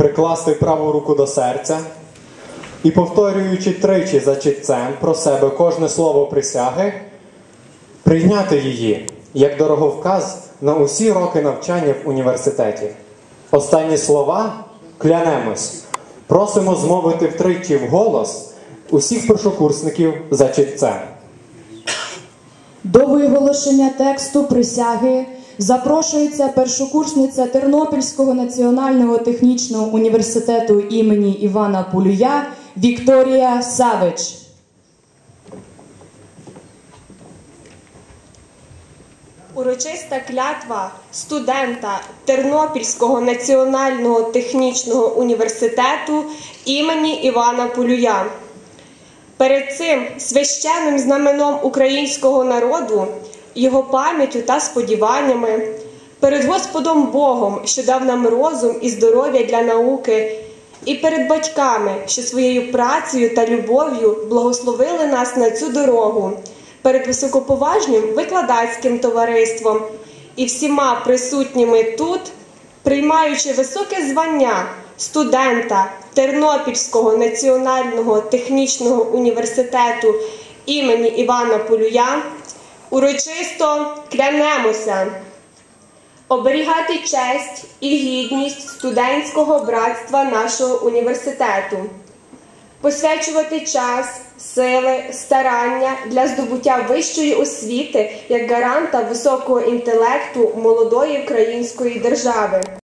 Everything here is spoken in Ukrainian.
прикласти праву руку до серця і, повторюючи тричі за читцем про себе кожне слово присяги, прийняти її як дороговказ на усі роки навчання в університеті. Останні слова клянемось, просимо змовити втричі вголос усіх першокурсників за читцем. До виголошення тексту присяги запрошується першокурсниця Тернопільського національного технічного університету імені Івана Пулюя Вікторія Савич. Урочиста клятва студента Тернопільського національного технічного університету імені Івана Полюя. Перед цим священним знаменом українського народу, його пам'яттю та сподіваннями, перед Господом Богом, що дав нам розум і здоров'я для науки, і перед батьками, що своєю працею та любов'ю благословили нас на цю дорогу, перед високоповажним викладацьким товариством і всіма присутніми тут, приймаючи високе звання студента Тернопільського національного технічного університету імені Івана Полюя, урочисто клянемося оберігати честь і гідність студентського братства нашого університету, посвячувати час, сили, старання для здобуття вищої освіти як гаранта високого інтелекту молодої української держави.